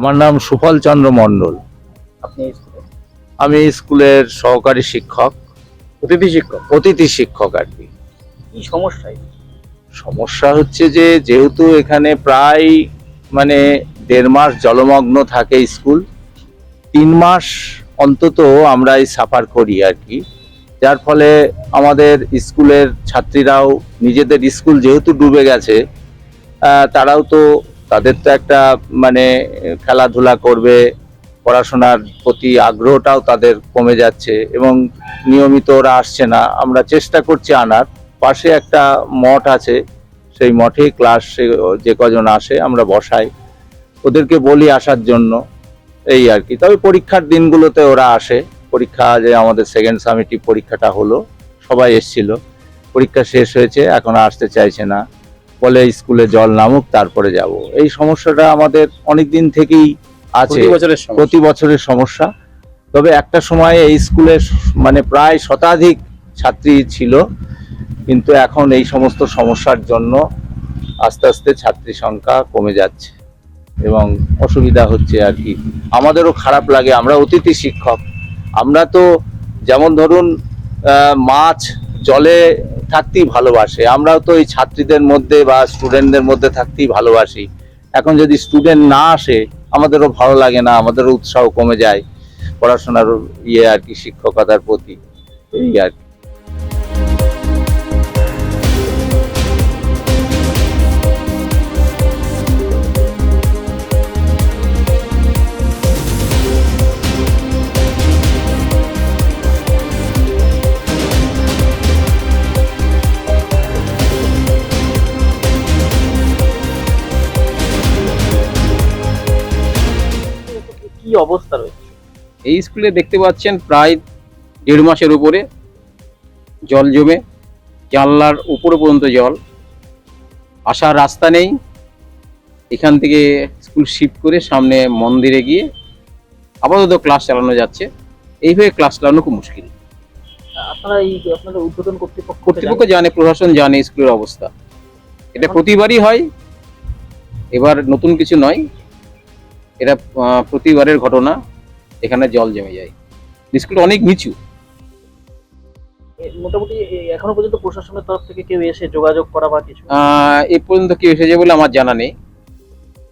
আমার নাম সুফল চন্দ্র মণ্ডল। আপনি আমি স্কুলের সহকারী শিক্ষক। অতিথি শিক্ষক? অতিথি শিক্ষক আর কি। সমস্যায় সমস্যা হচ্ছে যে যেহেতু এখানে প্রায় মানে দেড় মাস জলমগ্ন থাকে স্কুল তিন মাস অন্তত আমরা এই সাফার করি আর কি। যার ফলে আমাদের স্কুলের ছাত্রীরাও নিজেদের স্কুল যেহেতু ডুবে গেছে তারাও তো তাদের তো একটা মানে খেলাধুলা করবে, পড়াশোনার প্রতি আগ্রহটাও তাদের কমে যাচ্ছে এবং নিয়মিত ওরা আসছে না। আমরা চেষ্টা করছি আনার। পাশে একটা মঠ আছে, সেই মঠে ক্লাস যে কজন আসে, আমরা বসাই। ওদেরকে বলি আসার জন্য, এই আর কি। তবে পরীক্ষার দিনগুলোতে ওরা আসে। পরীক্ষা যে আমাদের সেকেন্ড সামিটিভ পরীক্ষাটা হলো, সবাই এসছিল। পরীক্ষা শেষ হয়েছে, এখন আসতে চাইছে না। বলে স্কুলে জল নামুক তারপরে যাব। এই সমস্যাটা আমাদের অনেক দিন থেকেই আছে। প্রতি বছরের সমস্যা। প্রতি বছরের সমস্যা। তবে একটা সময় এই স্কুলে মানে প্রায় শতাধিক ছাত্রী ছিল। কিন্তু এখন এই সমস্ত সমস্যার জন্য আস্তে আস্তে ছাত্রী সংখ্যা কমে যাচ্ছে এবং অসুবিধা হচ্ছে আর কি। আমাদেরও খারাপ লাগে আমরা অতিথি শিক্ষক। আমরা তো যেমন ধরুন আহ, মাছ জলে থাকতেই ভালোবাসে। আমরাও তো এই ছাত্রীদের মধ্যে বা স্টুডেন্টদের মধ্যে থাকতেই ভালোবাসি। এখন যদি স্টুডেন্ট না আসে, আমাদেরও ভালো লাগে না, আমাদেরও উৎসাহ কমে যায় পড়াশোনার ইয়ে আর কি, শিক্ষকতার প্রতি। এই আর কি। অবস্থা রয়েছে। এই স্কুলে দেখতে পাচ্ছেন প্রায় দেড় মাসের উপরে জল জমে জানলার উপরে পর্যন্ত জল। আসার রাস্তা নেই। এখান থেকে স্কুল শিফট করে সামনে মন্দিরে গিয়ে আপাতত ক্লাস চালানো যাচ্ছে। এইভাবে ক্লাস চালানো খুব মুশকিল। আপনারা এই আপনাদের উদ্বোধন কর্তৃপক্ষ কর্তৃপক্ষ জানে প্রশাসন জানে স্কুলের অবস্থা। এটা প্রতিবারই হয়। এবার নতুন কিছু নয়। এটা প্রতিবারের ঘটনা এখানে জল জমে যায়। স্কুলটা অনেক নিচু মোটামুটি এখনও পর্যন্ত প্রশাসনের তরফ থেকে কেউ এসে যোগাযোগ করা বা কিছু? এ পর্যন্ত কি এসেছে বলে আমার জানা নেই।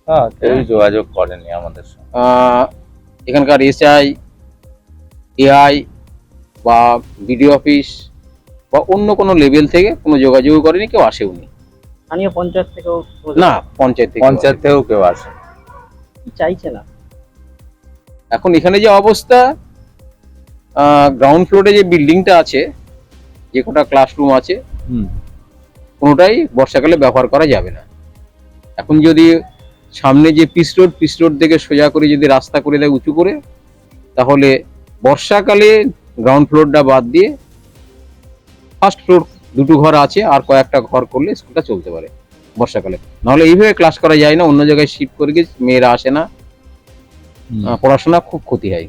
হ্যাঁ কেউই যোগাযোগ করেনি আমাদের এখানকার এসআই এআই বা বিডিও অফিস বা অন্য কোনো লেভেল থেকে কোনো যোগাযোগ করেনি কেউ আসেওনি স্থানীয় পঞ্চায়েত থেকেও না পঞ্চায়েত থেকে পঞ্চায়েত থেকেও কেউ আসে কি চাইছে না এখন এখানে যে অবস্থা গ্রাউন্ড ফ্লোরে যে বিল্ডিংটা আছে যে কটা ক্লাসরুম আছে হুম। কোনোটাই বর্ষাকালে ব্যবহার করা যাবে না। এখন যদি সামনে যে পিস রোড পিস রোড থেকে সোজা করে যদি রাস্তা করে দেয় উঁচু করে তাহলে বর্ষাকালে গ্রাউন্ড ফ্লোরটা বাদ দিয়ে ফার্স্ট ফ্লোর দুটো ঘর আছে আর কয়েকটা ঘর করলে স্কুলটা চলতে পারে। বর্ষাকালে নাহলে এইভাবে ক্লাস করা যায় না অন্য জায়গায় শিফট করে গিয়ে মেয়েরা আসে না। পড়াশোনা খুব ক্ষতি হয়।